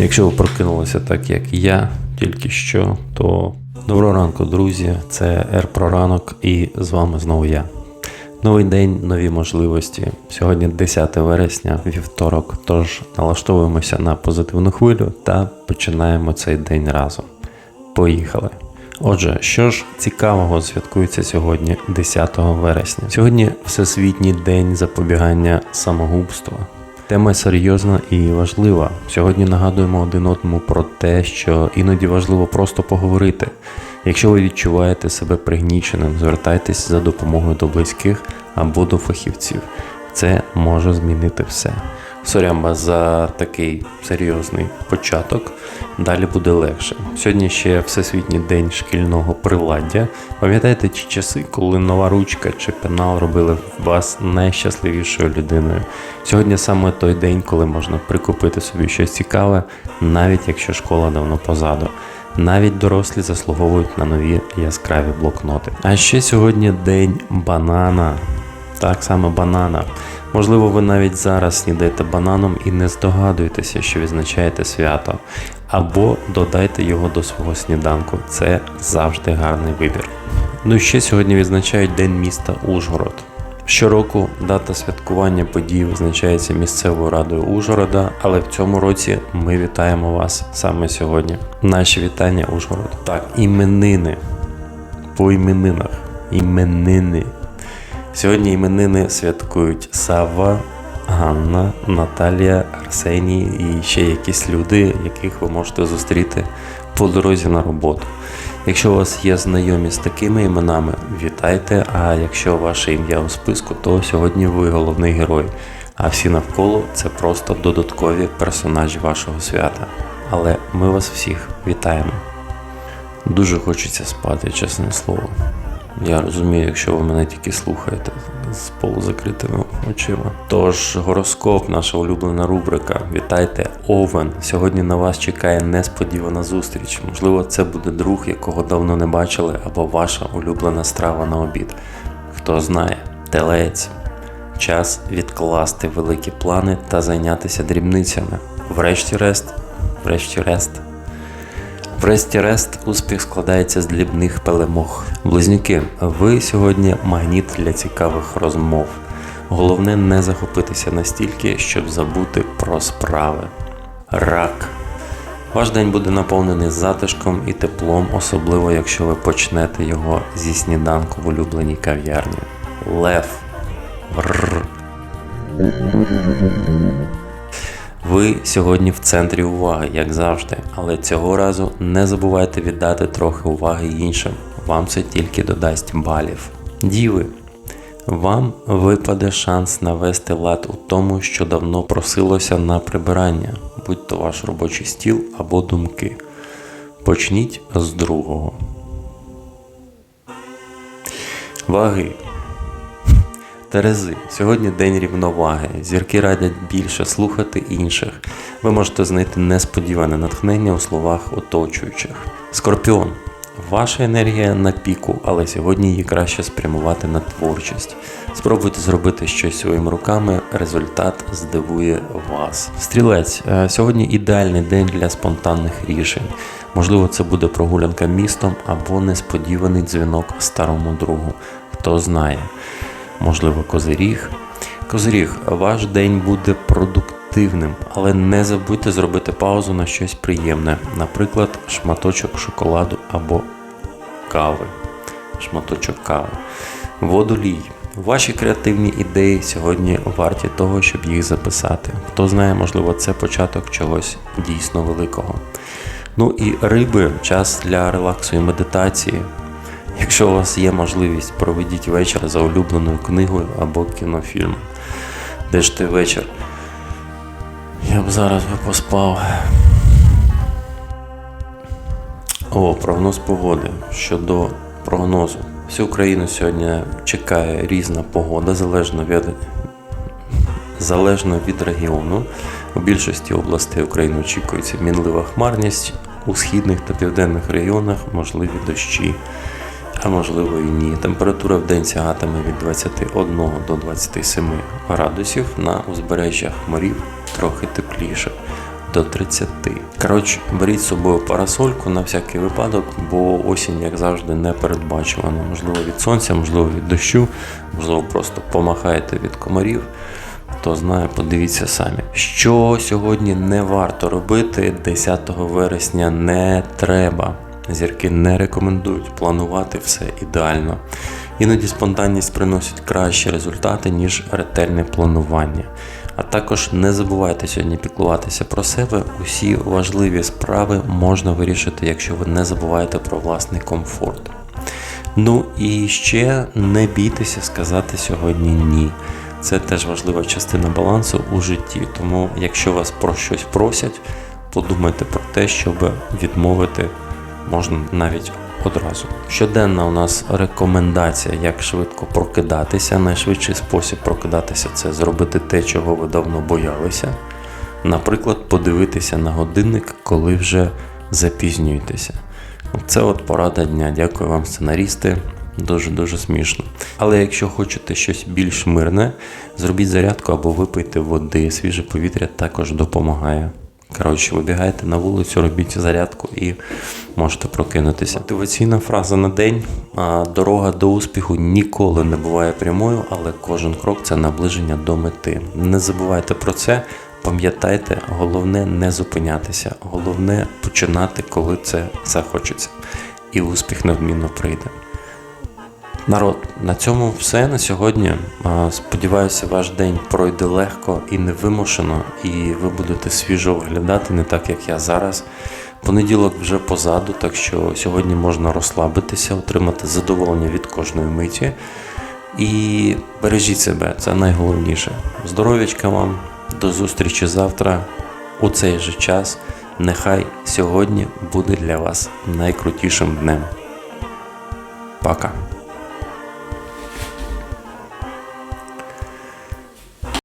Якщо ви прокинулися так, як я, тільки що, то доброго ранку, друзі. Це ранок, і з вами знову я. Новий день, нові можливості. Сьогодні 10 вересня, вівторок. Тож налаштовуємося на позитивну хвилю та починаємо цей день разом. Поїхали! Отже, що ж цікавого святкується сьогодні, 10 вересня? Сьогодні Всесвітній день запобігання самогубства. Тема серйозна і важлива. Сьогодні нагадуємо один одному про те, що іноді важливо просто поговорити. Якщо ви відчуваєте себе пригніченим, звертайтесь за допомогою до близьких або до фахівців. Це може змінити все. Сорямба за такий серйозний початок. Далі буде легше. Сьогодні ще Всесвітній день шкільного приладдя. Пам'ятаєте ті часи, коли нова ручка чи пенал робили вас найщасливішою людиною? Сьогодні саме той день, коли можна прикупити собі щось цікаве, навіть якщо школа давно позаду. Навіть дорослі заслуговують на нові яскраві блокноти. А ще сьогодні день банана. Так саме банана. Можливо, ви навіть зараз снідаєте бананом і не здогадуєтеся, що відзначаєте свято. Або додайте його до свого сніданку. Це завжди гарний вибір. Ну і ще сьогодні відзначають День міста Ужгород. Щороку дата святкування подій визначається місцевою радою Ужгорода, але в цьому році ми вітаємо вас саме сьогодні. Наші вітання Ужгород. Так, іменини по іменинах. Іменини. Сьогодні іменини святкують Сава, Ганна, Наталія, Арсеній і ще якісь люди, яких ви можете зустріти по дорозі на роботу. Якщо у вас є знайомі з такими іменами, вітайте. А якщо ваше ім'я у списку, то сьогодні ви головний герой. А всі навколо це просто додаткові персонажі вашого свята. Але ми вас всіх вітаємо. Дуже хочеться спати, чесне слово. Я розумію, якщо ви мене тільки слухаєте з полузакритими очима. Тож гороскоп, наша улюблена рубрика. Вітайте, Овен. Сьогодні на вас чекає несподівана зустріч. Можливо, це буде друг, якого давно не бачили, або ваша улюблена страва на обід. Хто знає, телець. Час відкласти великі плани та зайнятися дрібницями. Врешті-решт, врешті-решт. Врешті-решт, успіх складається з дрібних перемог. Близнюки, ви сьогодні магніт для цікавих розмов. Головне не захопитися настільки, щоб забути про справи. Рак. Ваш день буде наповнений затишком і теплом, особливо якщо ви почнете його зі сніданку в улюбленій кав'ярні. Лев. Рррр. Ви сьогодні в центрі уваги, як завжди, але цього разу не забувайте віддати трохи уваги іншим. Вам це тільки додасть балів. Діви, вам випаде шанс навести лад у тому, що давно просилося на прибирання, будь то ваш робочий стіл або думки. Почніть з другого. Ваги. Терези, сьогодні день рівноваги. Зірки радять більше слухати інших. Ви можете знайти несподіване натхнення у словах оточуючих. Скорпіон. Ваша енергія на піку, але сьогодні її краще спрямувати на творчість. Спробуйте зробити щось своїми руками, результат здивує вас. Стрілець, е, сьогодні ідеальний день для спонтанних рішень. Можливо, це буде прогулянка містом або несподіваний дзвінок старому другу. Хто знає можливо, козиріг. Козиріг, ваш день буде продуктивним, але не забудьте зробити паузу на щось приємне, наприклад, шматочок шоколаду або кави. Шматочок кави. Водолій. Ваші креативні ідеї сьогодні варті того, щоб їх записати. Хто знає, можливо, це початок чогось дійсно великого. Ну і риби час для релаксу і медитації. Якщо у вас є можливість, проведіть вечір за улюбленою книгою або кінофільмом. Де ж ти вечір? Я б зараз би поспав. О, прогноз погоди. Щодо прогнозу. Всю Україну сьогодні чекає різна погода, залежно від, залежно від регіону. У більшості областей України очікується мінлива хмарність, у східних та південних регіонах можливі дощі а можливо і ні. Температура в день сягатиме від 21 до 27 градусів, на узбережжях морів трохи тепліше. до 30. Коротше, беріть з собою парасольку на всякий випадок, бо осінь, як завжди, не передбачувана. Можливо, від сонця, можливо, від дощу, можливо, просто помахаєте від комарів. Хто знає, подивіться самі. Що сьогодні не варто робити 10 вересня не треба. Зірки не рекомендують планувати все ідеально. Іноді спонтанність приносить кращі результати, ніж ретельне планування. А також не забувайте сьогодні піклуватися про себе. Усі важливі справи можна вирішити, якщо ви не забуваєте про власний комфорт. Ну і ще не бійтеся сказати сьогодні ні. Це теж важлива частина балансу у житті. Тому, якщо вас про щось просять, подумайте про те, щоб відмовити можна навіть одразу. Щоденна у нас рекомендація, як швидко прокидатися. Найшвидший спосіб прокидатися це зробити те, чого ви давно боялися. Наприклад, подивитися на годинник, коли вже запізнюєтеся. Це от порада дня. Дякую вам, сценарісти. Дуже дуже смішно. Але якщо хочете щось більш мирне, зробіть зарядку або випийте води. Свіже повітря також допомагає. Коротше, вибігайте на вулицю, робіть зарядку і можете прокинутися. Мотиваційна фраза на день. Дорога до успіху ніколи не буває прямою, але кожен крок це наближення до мети. Не забувайте про це. Пам'ятайте, головне не зупинятися, головне починати, коли це захочеться. І успіх неодмінно прийде. Народ, на цьому все на сьогодні. Сподіваюся, ваш день пройде легко і невимушено, і ви будете свіжо виглядати, не так як я зараз. Понеділок вже позаду, так що сьогодні можна розслабитися, отримати задоволення від кожної миті. І бережіть себе, це найголовніше. Здоров'ячка вам, до зустрічі завтра у цей же час. Нехай сьогодні буде для вас найкрутішим днем. Пока.